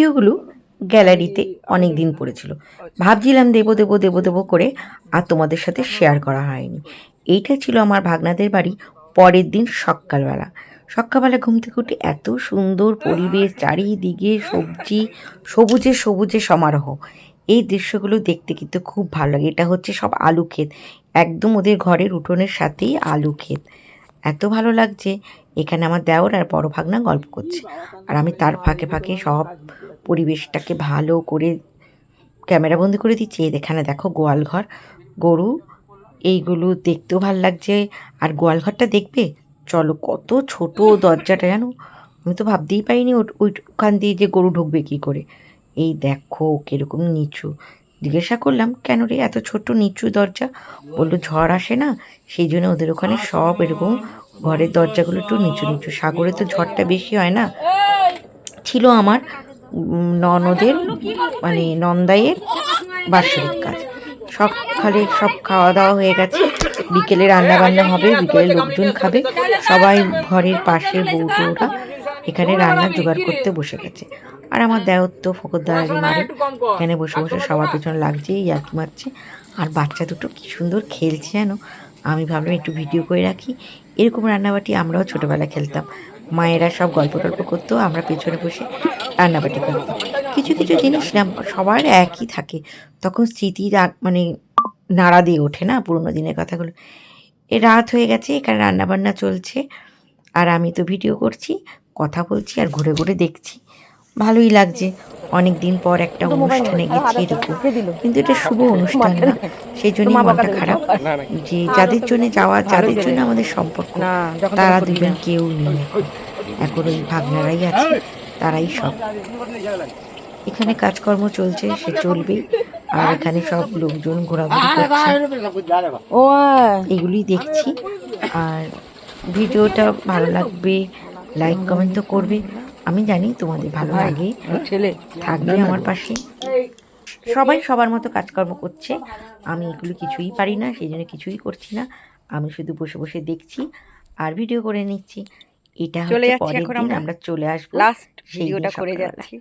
ভিডিওগুলো গ্যালারিতে অনেক দিন পড়েছিল। ভাবছিলাম দেবো দেবো দেবো দেবো করে আর তোমাদের সাথে শেয়ার করা হয়নি। এইটা ছিল আমার ভাগনাদের বাড়ি পরের দিন সকালবেলা। সকালবেলা ঘুম থেকে উঠে এত সুন্দর পরিবেশ, চারিদিকে সবজি, সবুজে সবুজে সমারোহ। এই দৃশ্যগুলো দেখতে কিন্তু খুব ভালো লাগে। এটা হচ্ছে সব আলু ক্ষেত। একদম ওদের ঘরের উঠোনের সাথেই আলু ক্ষেত। এত ভালো লাগছে। এখানে আমার দেওর আর বড় ভাগনা গল্প করছে। আর আমি তার ফাঁকে ফাঁকে সব পরিবেশটাকে ভালো করে ক্যামেরাবন্দি করে দিচ্ছি। এখানে দেখো গোয়াল ঘর। গরু, এইগুলো দেখতেও ভালো লাগছে। আর গোয়াল ঘরটা দেখবে? চলো কত ছোট দরজাটা, জানো? আমি তো ভাবতেই পারিনি ওইখান দিয়ে যে গরু ঢুকবে কী করে। এই দেখো কীরকম নিচু। জিজ্ঞাসা করলাম, কেন রে এত ছোট নিচু দরজা? বলল, ঝড় আসে না। সেই জন্য ওদের ওখানে সব এরকম ঘরের দরজাগুলো একটু নিচু নিচু। সাগরে তো ঝড়টা বেশি হয় না? ছিল আমার। ননদের মানে নন্দাইয়ের বাৎসরিক কাজ। সকালে সব খাওয়া দাওয়া হয়ে গেছে। বিকেলে রান্না বান্না হবে বিকেলে লোকজন খাবে। সবাই ঘরের পাশে বউটোরা এখানে রান্না জোগাড় করতে বসে গেছে। আর আমার দেওর তো ফকরদারি মারে এখানে বসে বসে সবার পেছনে লাগছে ইয়ার্কি মারছে। আর বাচ্চা দুটো কি সুন্দর খেলছে যেন। আমি ভাবলাম একটু ভিডিও করে রাখি। এরকম রান্নাবাটি আমরাও ছোটোবেলায় খেলতাম। মায়েরা সব গল্প টল্প করতো, আমরা পেছনে বসে রান্নাবাটি করতাম। কিছু কিছু জিনিস না, সবার একই থাকে। তখন স্মৃতি মানে নাড়া দিয়ে ওঠে না পুরোনো দিনের কথাগুলো। এ রাত হয়ে গেছে, এখানে রান্নাবান্না চলছে। আর আমি তো ভিডিও করছি, কথা বলছি আর ঘুরে ঘুরে দেখছি। ভালোই লাগছে। অনেক দিন পর একটা অনুষ্ঠানে গেছি এরকম কিন্তু এটা শুভ অনুষ্ঠান না। সেই জন্য মনটা খারাপ। যে যাদের জন্য যাওয়া যাদের জন্য আমাদের সম্পর্ক। তারা দুজন কেউ নেই। এখন। ওই ভাগনারাই আছে। তারাই সব। এখানে কাজকর্ম চলছে সে চলবে। আর এখানে সব লোকজন ঘোরাঘুরি করছে। ও এগুলি দেখছি। আর ভিডিওটা ভালো লাগবে লাইক কমেন্ট তো করবে। আমি জানি তোমাদের ভালো লাগে। ছেলে। থাকবে আমার পাশে। সবাই সবার মতো কাজকর্ম করছে। আমি এগুলো কিছুই পারি না সেই জন্য কিছুই করছি না। আমি শুধু বসে বসে দেখছি আর ভিডিও করে নিচ্ছি। এটা চলে হচ্ছে যাচ্ছি এখন আমরা। আমরা চলে আসব লাস্ট ভিডিওটা করে যাচ্ছি।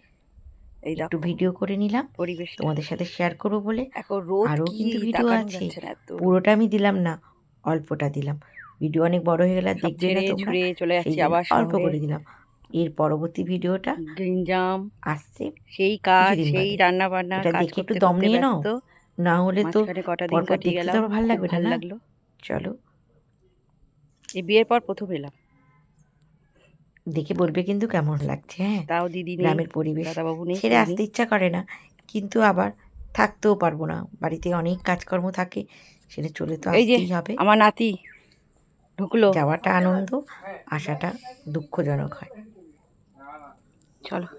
এই একটু ভিডিও করে নিলাম। পরিবেশ তোমাদের সাথে শেয়ার করব বলে। এখন রোদ আরও কি কিন্তু ভিডিও আছে। পুরোটা আমি দিলাম না অল্পটা দিলাম। ভিডিও অনেক বড় হয়ে গেল দেখবে না তোমরা। চলে যাচ্ছি আবার অল্প করে দিলাম। এর পরবর্তী ভিডিওটা গ্রিনজাম আসছে সেই কাজ সেই রান্না বান্না কাজ দেখে একটু দম নিয়ে নাও। না হলে তো কটা দিন পরপর কাটিয়ে দেখতে তো ভালো লাগবে ভালো লাগল। চলো। এই বিয়ের পর প্রথম এলাম। দেখে বলবে কিন্তু কেমন লাগছে হ্যাঁ? তাও দিদি গ্রামের পরিবেশ। দাদাবাবু নেই ছেড়ে আসতে ইচ্ছা করে না কিন্তু আবার থাকতেও পারব না। বাড়িতে অনেক কাজকর্ম থাকে সেটা চলে তো আসতেই হবে। আমার নাতি ঢুকলো। যাওয়াটা আনন্দ আসাটা দুঃখজনক হয়। চলো